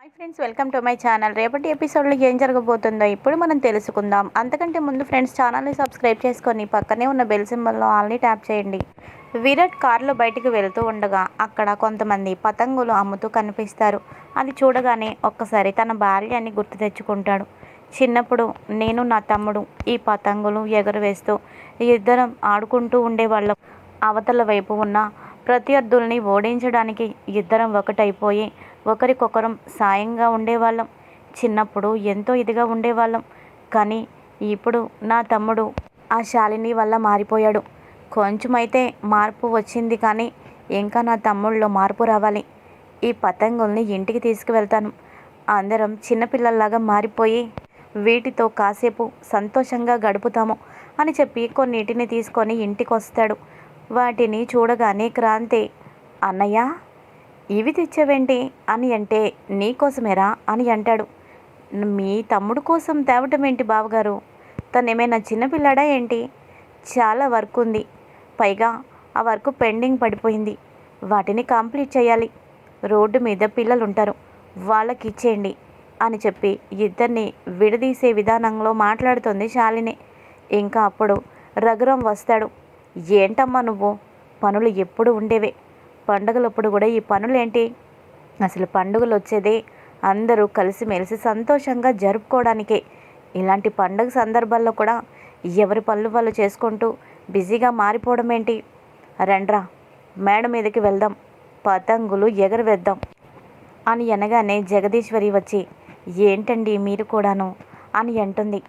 Hi friends welcome to my channel. రేపటి ఎపిసోడ్లో ఏం జరగబోతుందో ఇప్పుడు మనం తెలుసుకుందాం. అంతకంటే ముందు ఫ్రెండ్స్ ఛానల్ని సబ్స్క్రైబ్ చేసుకొని పక్కనే ఉన్న బెల్ సింబల్లో ఆల్ని ట్యాప్ చేయండి. విరాట్ కారులో బయటికి వెళ్తూ ఉండగా అక్కడ కొంతమంది పతంగులు అమ్ముతూ కనిపిస్తారు. అది చూడగానే ఒక్కసారి తన బాల్యాన్ని గుర్తు తెచ్చుకుంటాడు. చిన్నప్పుడు నేను నా తమ్ముడు ఈ పతంగులు ఎగరవేస్తూ ఇద్దరం ఆడుకుంటూ ఉండేవాళ్ళం. అవతల వైపు ఉన్న ప్రత్యర్థుల్ని ఓడించడానికి ఇద్దరం ఒకటైపోయి ఒకరికొకరం సాయంగా ఉండేవాళ్ళం. చిన్నప్పుడు ఎంతో ఇదిగా ఉండేవాళ్ళం. కానీ ఇప్పుడు నా తమ్ముడు ఆ శాలిని వల్ల మారిపోయాడు. కొంచెమైతే మార్పు వచ్చింది కానీ ఇంకా నా తమ్ముళ్ళలో మార్పు రావాలి. ఈ పతంగుల్ని ఇంటికి తీసుకువెళ్తాను. అందరం చిన్నపిల్లల్లాగా మారిపోయి వీటితో కాసేపు సంతోషంగా గడుపుతాము అని చెప్పి కొన్నిటిని తీసుకొని ఇంటికి వస్తాడు వాటిని చూడగానే క్రాంతి అన్నయ్య ఇవి తెచ్చావేంటి? అని అంటే నీకోసమేరా అని అంటాడు. మీ తమ్ముడు కోసం తేవటం ఏంటి బావగారు? తనేమైనా చిన్నపిల్లాడా ఏంటి? చాలా వర్క్ ఉంది. పైగా ఆ వర్క్ పెండింగ్ పడిపోయింది. వాటిని కంప్లీట్ చేయాలి. రోడ్డు మీద పిల్లలు ఉంటారు వాళ్ళకి ఇచ్చేయండి అని చెప్పి ఇద్దరిని విడదీసే విధానంలో మాట్లాడుతుంది శాలిని. ఇంకా అప్పుడు రఘురం వస్తాడు. ఏంటమ్మా నువ్వు? పనులు ఎప్పుడు ఉండేవే? పండుగలప్పుడు కూడా ఈ పనులేంటి? అసలు పండుగలు వచ్చేదే అందరూ కలిసిమెలిసి సంతోషంగా జరుపుకోవడానికే. ఇలాంటి పండుగ సందర్భాల్లో కూడా ఎవరి పనులు వాళ్ళు చేసుకుంటూ బిజీగా మారిపోవడం ఏంటి రండ్రా మేడ మీదకి వెళ్దాం. పతంగులు ఎగరవేద్దాం. అని అనగానే జగదీశ్వరి వచ్చి ఏంటండి మీరు కూడాను? అని అంటుంది.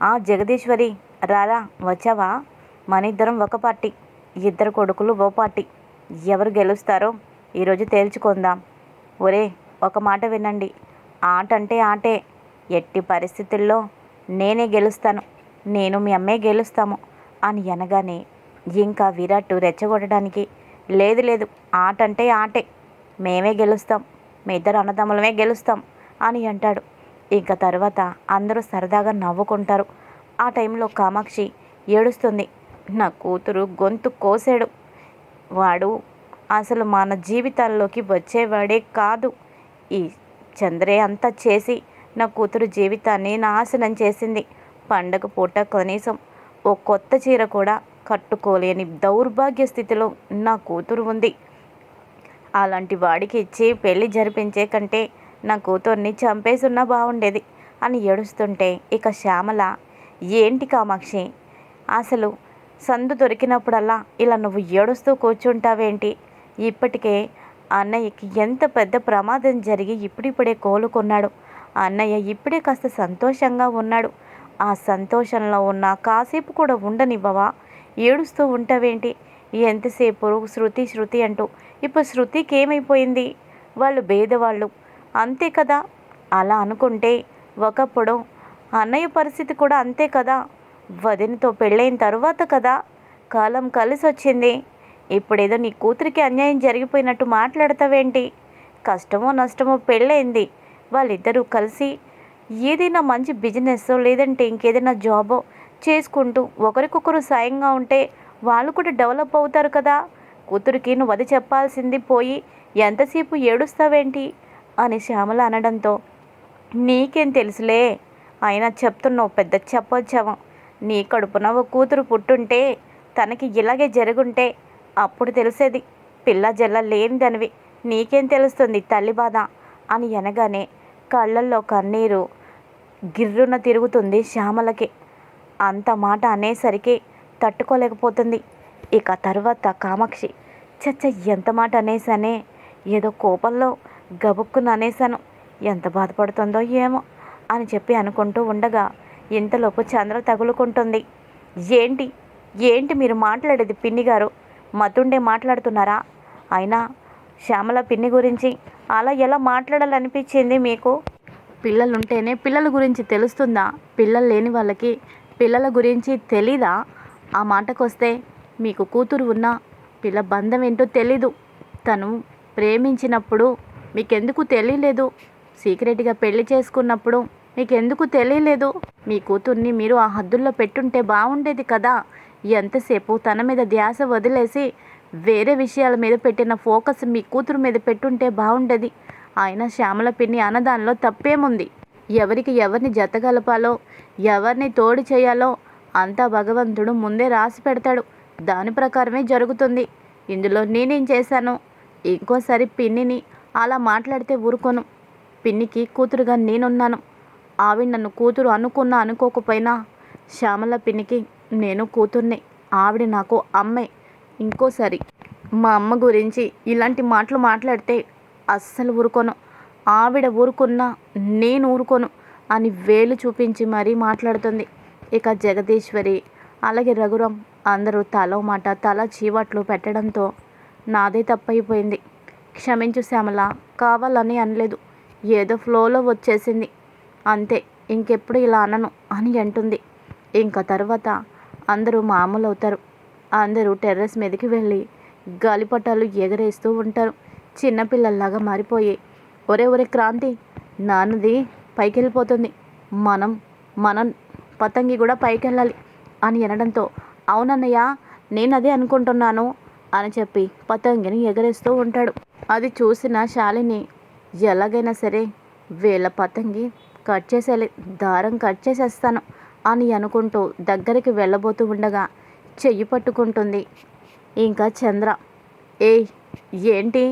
ఆ జగదీశ్వరి రారా వచ్చావా? మన ఇద్దరం ఒక పార్టీ ఇద్దరు కొడుకులు ఓ పార్టీ. ఎవరు గెలుస్తారో ఈరోజు తేల్చుకుందాం. ఒరే ఒక మాట వినండి. ఆట అంటే ఆటే. ఎట్టి పరిస్థితుల్లో నేనే గెలుస్తాను. నేను మీ అమ్మే గెలుస్తాము అని అనగానే ఇంకా విరాట్ రెచ్చగొట్టడానికి లేదు లేదు. ఆట అంటే ఆటే. మేమే గెలుస్తాం. మీ ఇద్దరు అన్నదమ్ములమే గెలుస్తాం అని అంటాడు. ఇంకా తర్వాత అందరూ సరదాగా నవ్వుకుంటారు. ఆ టైంలో కామాక్షి ఏడుస్తుంది. నా కూతురు గొంతు కోసాడు. వాడు అసలు మన జీవితాల్లోకి వచ్చేవాడే కాదు. ఈ చంద్రే అంతా చేసి నా కూతురు జీవితాన్ని నాశనం చేసింది. పండగ పూట కనీసం ఓ కొత్త చీర కూడా కట్టుకోలేని దౌర్భాగ్య స్థితిలో నా కూతురు ఉంది. అలాంటి వాడికి ఇచ్చి పెళ్ళి జరిపించే కంటే నా కూతుర్ని చంపేసున్నా బాగుండేది అని ఏడుస్తుంటే ఇక శ్యామల ఏంటి కామాక్షి? అసలు సందు దొరికినప్పుడల్లా ఇలా నువ్వు ఏడుస్తూ కూర్చుంటావేంటి? ఇప్పటికే అన్నయ్యకి ఎంత పెద్ద ప్రమాదం జరిగి ఇప్పుడిప్పుడే కోలుకున్నాడు అన్నయ్య ఇప్పుడే కాస్త సంతోషంగా ఉన్నాడు. ఆ సంతోషంలో ఉన్న కాసేపు కూడా ఉండనివ్వవా? ఏడుస్తూ ఉంటావేంటి? ఎంతసేపు శృతి శృతి అంటూ ఇప్పుడు శృతికి ఏమైపోయింది? వాళ్ళు భేదవాళ్ళు అంతే కదా? అలా అనుకుంటే ఒకప్పుడు అన్నయ్య పరిస్థితి కూడా అంతే కదా? వదినతో పెళ్ళైన తరువాత కదా కాలం కలిసి వచ్చింది ఇప్పుడేదో నీ కూతురికి అన్యాయం జరిగిపోయినట్టు మాట్లాడతావేంటి? కష్టమో నష్టమో పెళ్ళైంది. వాళ్ళిద్దరూ కలిసి ఏదైనా మంచి బిజినెస్ లేదంటే ఇంకేదైనా జాబో చేసుకుంటూ ఒకరికొకరు సాయంగా ఉంటే వాళ్ళు కూడా డెవలప్ అవుతారు కదా. కూతురికి నువ్వు అది చెప్పాల్సింది పోయి ఎంతసేపు ఏడుస్తావేంటి? అని శ్యామల అనడంతో నీకేం తెలుసులే అయినా చెప్తున్నావు పెద్ద చెప్పొచ్చావు? నీ కడుపున ఓ కూతురు పుట్టుంటే తనకి ఇలాగే జరుగుంటే అప్పుడు తెలిసేది పిల్ల జల్ల లేనిదనివి. నీకేం తెలుస్తుంది తల్లి బాధ? అని అనగానే కళ్ళల్లో కన్నీరు గిర్రున తిరుగుతుంది శ్యామలకి. అంత మాట అనేసరికి తట్టుకోలేకపోతుంది. ఇక తర్వాత కామాక్షి చచ్చ ఎంత మాట అనేసానే ఏదో కోపంలో గబుక్కున అనేసాను ఎంత బాధపడుతుందో ఏమో అని చెప్పి అనుకుంటూ ఉండగా ఇంతలోపు చంద్ర తగులుకుంటుంది. ఏంటి? ఏంటి మీరు మాట్లాడేది పిన్ని గారు? మతుండే మాట్లాడుతున్నారా? అయినా శ్యామల పిన్ని గురించి అలా ఎలా మాట్లాడాలనిపించింది మీకు? పిల్లలుంటేనే పిల్లల గురించి తెలుస్తుందా? పిల్లలు లేని వాళ్ళకి పిల్లల గురించి తెలీదా? ఆ మాటకొస్తే మీకు కూతురు ఉన్నా పిల్ల బంధం ఏంటో తెలీదు. తను ప్రేమించినప్పుడు మీకెందుకు తెలియలేదు? సీక్రెట్గా పెళ్ళి చేసుకున్నప్పుడు మీకెందుకు తెలియలేదు? మీ కూతుర్ని మీరు ఆ హద్దుల్లో పెట్టుంటే బాగుండేది కదా. ఎంతసేపు తన మీద ధ్యాస వదిలేసి వేరే విషయాల మీద పెట్టిన ఫోకస్ మీ కూతురు మీద పెట్టుంటే బాగుండేది ఆయన శ్యామల పిన్ని అన్నదానిలో తప్పేముంది? ఎవరికి ఎవరిని జతగలపాలో ఎవరిని తోడు చేయాలో అంతా భగవంతుడు ముందే రాసి పెడతాడు. దాని ప్రకారమే జరుగుతుంది. ఇందులో నేనేం చేశాను? ఇంకోసారి పిన్నిని అలా మాట్లాడితే ఊరుకోను. పిన్నికి కూతురుగా నేనున్నాను. ఆవిడ నన్ను కూతురు అనుకున్నా అనుకోకపోయినా శ్యామల పిన్నికి నేను కూతుర్ని. ఆవిడ నాకు అమ్మే. ఇంకోసారి మా అమ్మ గురించి ఇలాంటి మాటలు మాట్లాడితే అస్సలు ఊరుకోను. ఆవిడ ఊరుకున్నా నేను ఊరుకోను అని వేలు చూపించి మరీ మాట్లాడుతుంది. ఇక జగదీశ్వరి అలాగే రఘురం అందరూ తలో మాట తల చీవట్లు పెట్టడంతో నాదే తప్పైపోయింది. క్షమించు శ్యామల కావాలని అనలేదు. ఏదో ఫ్లోలో వచ్చేసింది. అంతే ఇంకెప్పుడు ఇలా అనను అని అంటుంది. ఇంకా తర్వాత అందరూ మామూలు అవుతారు అందరూ టెర్రస్ మీదకి వెళ్ళి గాలిపటాలు ఎగరేస్తూ ఉంటారు. చిన్నపిల్లల్లాగా మారిపోయి ఒరే ఒరే క్రాంతి నాన్నది పైకి వెళ్ళిపోతుంది మనం మనం పతంగి కూడా పైకి వెళ్ళాలి అని అనడంతో అవునన్నయ్య నేను అదే అనుకుంటున్నాను అని చెప్పి పతంగిని ఎగరేస్తూ ఉంటాడు. అది చూసిన శాలిని ఎలాగైనా సరే వీళ్ళ పతంగి కట్ చేసేయాలి దారం కట్ చేసేస్తాను అని అనుకుంటూ దగ్గరికి వెళ్ళబోతూ ఉండగా చెయ్యి పట్టుకుంటుంది. ఇంకా చంద్ర ఏయ్ ఏంటి?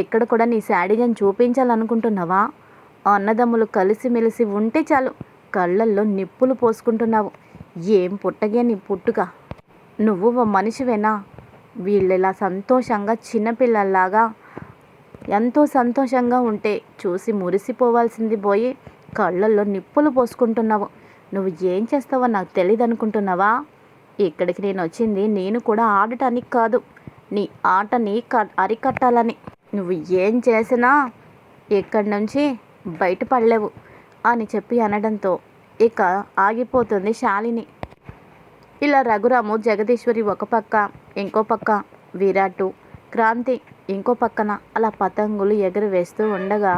ఎక్కడ కూడా నీ శాడీజన్ చూపించాలనుకుంటున్నావా? అన్నదమ్ములు కలిసిమెలిసి ఉంటే చాలు కళ్ళల్లో నిప్పులు పోసుకుంటున్నావు. ఏం పుట్టగే నీ పుట్టుక? నువ్వు ఓ మనిషివేనా? వీళ్ళిలా సంతోషంగా చిన్నపిల్లల్లాగా ఎంతో సంతోషంగా ఉంటే చూసి మురిసిపోవాల్సింది పోయి కళ్ళల్లో నిప్పులు పోసుకుంటున్నావు. నువ్వు ఏం చేస్తావో నాకు తెలియదు అనుకుంటున్నావా ఇక్కడికి నేను వచ్చింది నేను కూడా ఆడటానికి కాదు. నీ ఆటని క అరికట్టాలని. నువ్వు ఏం చేసినా ఇక్కడి నుంచి బయటపడలేవు అని చెప్పి అనడంతో ఇక ఆగిపోతుంది శాలిని. ఇలా రఘురాము జగదీశ్వరి ఒక పక్క ఇంకో పక్క విరాటు క్రాంతి ఇంకో పక్కన అలా పతంగులు ఎగురవేస్తూ ఉండగా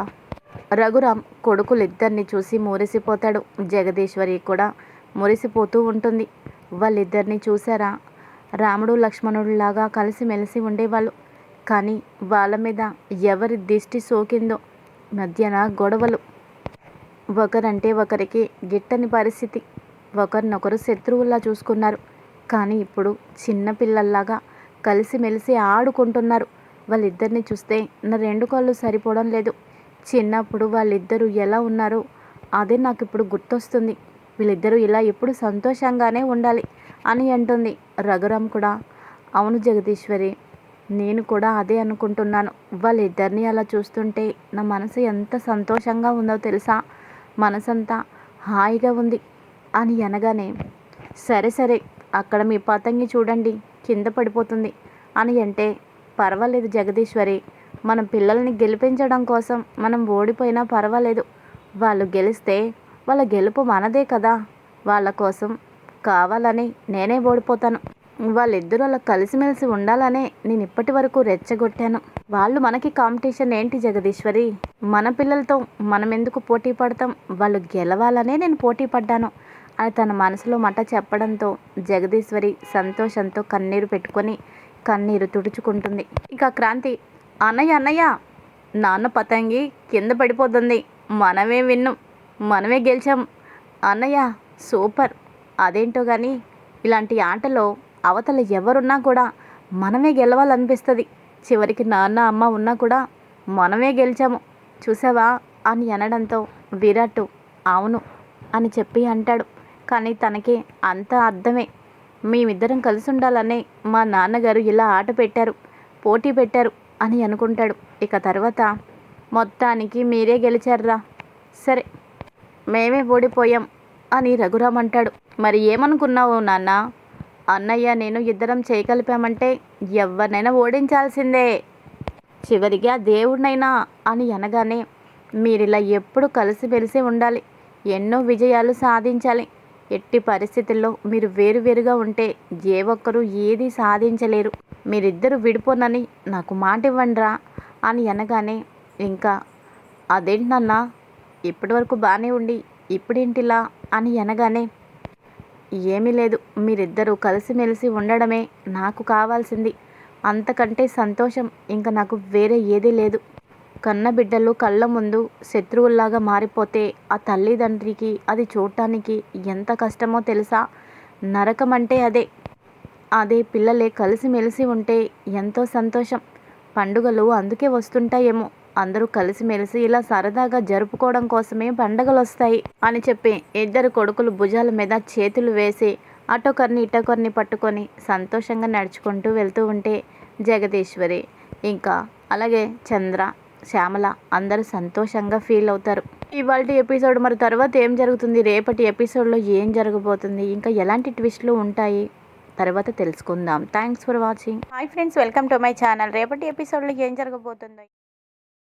రఘురామ్ కొడుకులిద్దరిని చూసి మురిసిపోతాడు. జగదీశ్వరి కూడా మురిసిపోతూ ఉంటుంది. వాళ్ళిద్దరిని చూసారా? రాముడు లక్ష్మణుడిలాగా కలిసిమెలిసి ఉండేవాళ్ళు. కానీ వాళ్ళ మీద ఎవరి దిష్టి సోకిందో మధ్యన గొడవలు. ఒకరంటే ఒకరికి గిట్టని పరిస్థితి. ఒకరినొకరు శత్రువుల్లా చూసుకున్నారు. కానీ ఇప్పుడు చిన్న పిల్లల్లాగా కలిసిమెలిసి ఆడుకుంటున్నారు. వాళ్ళిద్దరిని చూస్తే నా రెండు కాళ్ళు సరిపోవడం లేదు. చిన్నప్పుడు వాళ్ళిద్దరూ ఎలా ఉన్నారో అదే నాకు ఇప్పుడు గుర్తొస్తుంది. వీళ్ళిద్దరూ ఇలా ఎప్పుడు సంతోషంగానే ఉండాలి అని అంటుంది రఘురామ్ కూడా. అవును జగదీశ్వరి నేను కూడా అదే అనుకుంటున్నాను. వాళ్ళిద్దరిని అలా చూస్తుంటే నా మనసు ఎంత సంతోషంగా ఉందో తెలుసా? మనసంతా హాయిగా ఉంది అని అనగానే సరే సరే అక్కడ మీ పతంగి చూడండి కింద పడిపోతుంది అని అంటే పర్వాలేదు జగదీశ్వరి మనం పిల్లల్ని గెలిపించడం కోసం మనం ఓడిపోయినా పర్వాలేదు. వాళ్ళు గెలిస్తే వాళ్ళ గెలుపు మనదే కదా. వాళ్ళ కోసం కావాలని నేనే ఓడిపోతాను. వాళ్ళిద్దరూ అలా కలిసిమెలిసి ఉండాలనే నేను ఇప్పటి వరకు రెచ్చగొట్టాను. వాళ్ళు మనకి కాంపిటీషన్ ఏంటి జగదీశ్వరి? మన పిల్లలతో మనం ఎందుకు పోటీ పడతాం? వాళ్ళు గెలవాలనే నేను పోటీ పడ్డాను. అని తన మనసులో మాట చెప్పడంతో జగదీశ్వరి సంతోషంతో కన్నీరు పెట్టుకొని కన్నీరు తుడుచుకుంటుంది. ఇక క్రాంతి అన్నయ్య అన్నయ్య నాన్న పతంగి కింద పడిపోతుంది. మనమే విన్నాం మనమే గెలిచాం. అన్నయ్య సూపర్. అదేంటో కానీ ఇలాంటి ఆటలో అవతల ఎవరున్నా కూడా మనమే గెలవాలనిపిస్తుంది. చివరికి నాన్న అమ్మ ఉన్నా కూడా మనమే గెలిచాము. చూసావా? అని అనడంతో విరాట్ అవును అని చెప్పి అంటాడు. కానీ తనకి అంత అర్థమే. మేమిద్దరం కలిసి ఉండాలనే మా నాన్నగారు ఇలా ఆట పెట్టారు పోటీ పెట్టారు. అని అనుకుంటాడు. ఇక తర్వాత మొత్తానికి మీరే గెలిచారురా. సరే మేమే ఓడిపోయాం అని రఘురామ్ అంటాడు. మరి ఏమనుకున్నావు నాన్న? అన్నయ్య నేను ఇద్దరం చేయగలిపామంటే ఎవరినైనా ఓడించాల్సిందే. చివరికి ఆ దేవుడినైనా అని అనగానే మీరిలా ఎప్పుడు కలిసిమెలిసి ఉండాలి. ఎన్నో విజయాలు సాధించాలి. ఎట్టి పరిస్థితుల్లో మీరు వేరువేరుగా ఉంటే ఏ ఒక్కరూ ఏది సాధించలేరు. మీరిద్దరు విడిపోనని నాకు మాట ఇవ్వండిరా అని అనగానే ఇంకా అదేంటన్నా? ఇప్పటి వరకు బాగానే ఉండి ఇప్పుడేంటిలా? అని అనగానే ఏమీ లేదు. మీరిద్దరూ కలిసిమెలిసి ఉండడమే నాకు కావాల్సింది. అంతకంటే సంతోషం ఇంకా నాకు వేరే ఏదీ లేదు. కన్నబిడ్డలు కళ్ళ ముందు శత్రువుల్లాగా మారిపోతే ఆ తల్లిదండ్రికి అది చూడటానికి ఎంత కష్టమో తెలుసా? నరకం అంటే అదే. అదే పిల్లలే కలిసిమెలిసి ఉంటే ఎంతో సంతోషం. పండుగలు అందుకే వస్తుంటాయేమో. అందరూ కలిసిమెలిసి ఇలా సరదాగా జరుపుకోవడం కోసమే పండగలు వస్తాయి అని చెప్పి ఇద్దరు కొడుకులు భుజాల మీద చేతులు వేసి అటొకరిని ఇటొకరిని పట్టుకొని సంతోషంగా నడుచుకుంటూ వెళ్తూ ఉంటే జగదీశ్వరి ఇంకా అలాగే చంద్ర శ్యామల అందరూ సంతోషంగా ఫీల్ అవుతారు. ఇవాళ ఎపిసోడ్ మరి తర్వాత ఏం జరుగుతుంది? రేపటి ఎపిసోడ్లో ఏం జరగబోతుంది? ఇంకా ఎలాంటి ట్విస్ట్లు ఉంటాయి? తర్వాత తెలుసుకుందాం. Thanks for watching. Hi friends welcome to my channel. రేపటి ఎపిసోడ్లో ఏం జరగబోతుందో